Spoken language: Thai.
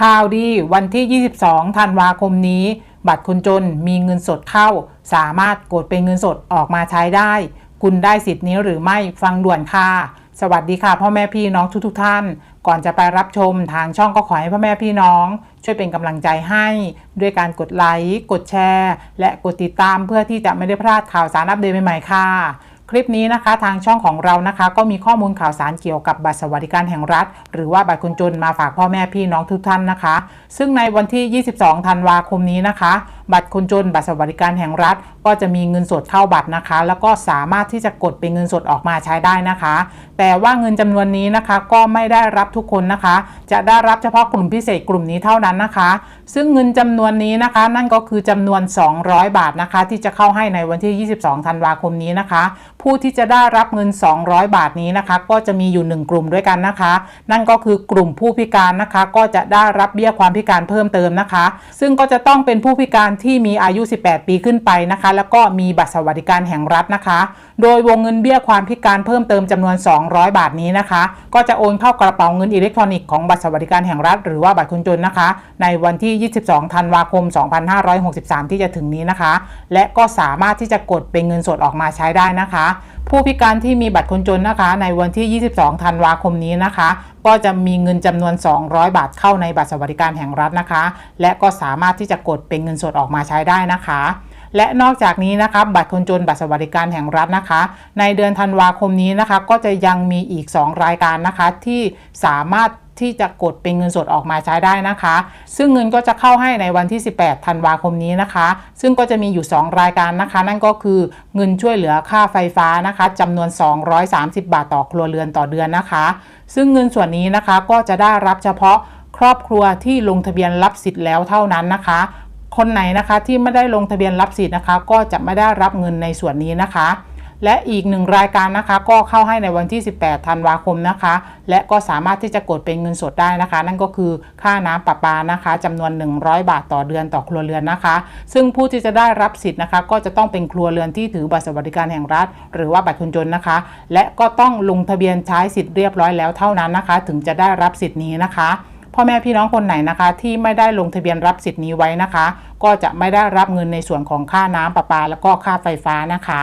ข่าวดีวันที่ 22 ธันวาคมนี้ บัตรคนจนมีเงินสดเข้า สามารถกดเป็นเงินสดออกมาใช้ได้ คุณได้สิทธิ์นี้หรือไม่ฟังด่วนค่ะ สวัสดีค่ะ พ่อแม่พี่น้องทุกๆทท่าน ก่อนจะไปรับชมทางช่องก็ขอให้พ่อแม่พี่น้อง ช่วยเป็นกำลังใจให้ ด้วยการกดไลค์กดแชร์ และกดติดตามเพื่อที่จะไม่ได้พลาดข่าวสารอัปเดตใหม่ๆค่ะ คลิปนี้นะคะทางช่องของเรานะคะ ก็มีข้อมูลข่าวสารเกี่ยวกับบัตรสวัสดิการแห่งรัฐ หรือว่าบัตรคนจนมาฝากพ่อแม่พี่น้องทุกท่านนะคะ ซึ่งในวันที่ 22 ธันวาคมนี้นะคะ บัตรคนจน บัตรสวัสดิการแห่งรัฐ ก็จะมีเงินสดเข้าบัตรนะคะ แล้วก็สามารถที่จะกดเป็นเงินสดออกมาใช้ได้นะคะ แต่ว่าเงินจำนวนนี้นะคะก็ไม่ได้รับทุกคนนะคะ จะได้รับเฉพาะกลุ่มพิเศษกลุ่มนี้เท่านั้นนะคะ ซึ่งเงินจำนวนนี้นะคะ นั่นก็คือจำนวน 200 บาทนะคะ ที่จะเข้าให้ในวันที่ 22 ธันวาคมนี้นะคะ ผู้ที่จะได้รับเงิน 200 บาทนี้นะคะ ก็จะมีอยู่ 1 กลุ่มด้วยกันนะคะ นั่นก็คือกลุ่มผู้พิการนะคะ ก็จะได้รับเบี้ยความพิการเพิ่มเติมนะคะ ซึ่งก็จะต้องเป็นผู้พิการที่มีอายุ 18 ปีขึ้นไปนะคะ แล้วก็มีบัตรสวัสดิการแห่งรัฐนะคะ โดยวงเงินเบี้ยความพิการเพิ่มเติมจำนวน 200 บาทนี้นะคะ ก็จะโอนเข้ากระเป๋าเงินอิเล็กทรอนิกส์ของบัตรสวัสดิการแห่งรัฐ หรือว่าบัตรคนจนนะคะ ในวันที่ 22 ธันวาคม 2563 ที่จะถึงนี้นะคะ และก็สามารถที่จะกดเป็นเงินสดออกมาใช้ได้นะคะ ผู้พิการที่มีบัตรคนจนนะคะ ในวันที่ 22 ธันวาคมนี้นะคะก็จะมีเงินจำนวน 200 บาทเข้าในบัตรสวัสดิการแห่งรัฐนะคะ และก็สามารถที่จะกดเป็นเงินสดออกมาใช้ได้นะคะและนอกจากนี้นะคะบัตรคนจนบัตรสวัสดิการแห่งรัฐนะคะ ในเดือนธันวาคมนี้นะคะ ก็จะยังมีอีก 2 รายการนะคะที่สามารถ ที่จะกดเป็นเงินสดออกมาใช้ได้นะคะ ซึ่งเงินก็จะเข้าให้ในวันที่ 18 ธันวาคมนี้นะคะ ซึ่งก็จะมีอยู่ 2 รายการนะคะ นั่นก็คือเงินช่วยเหลือค่าไฟฟ้านะคะจำนวน 230 บาทต่อครัวเรือนต่อเดือนนะคะ ซึ่งเงินส่วนนี้นะคะก็จะได้รับเฉพาะครอบครัวที่ลงทะเบียนรับสิทธิ์แล้วเท่านั้นนะคะ คนไหนนะคะที่ไม่ได้ลงทะเบียนรับสิทธิ์นะคะ ก็จะไม่ได้รับเงินในส่วนนี้นะคะ และอีกหนึ่งรายการนะคะ ก็เข้าให้ในวันที่ 18 ธันวาคมนะคะ และก็สามารถที่จะกดเป็นเงินสดได้นะคะ นั่นก็คือค่าน้ำประปานะคะจำนวน 100 บาทต่อเดือนต่อครัวเรือนนะคะ ซึ่งผู้ที่จะได้รับสิทธิ์นะคะ ก็จะต้องเป็นครัวเรือนที่ถือบัตรสวัสดิการแห่งรัฐ หรือว่าบัตรคนจนนะคะ และก็ต้องลงทะเบียนใช้สิทธิ์เรียบร้อยแล้วเท่านั้นนะคะ ถึงจะได้รับสิทธิ์นี้นะคะพ่อแม่พี่น้องคนไหนนะคะที่ไม่ได้ลงทะเบียนรับสิทธิ์นี้ไว้นะคะ ก็จะไม่ได้รับเงินในส่วนของค่าน้ำประปา แล้วก็ค่าไฟฟ้านะคะ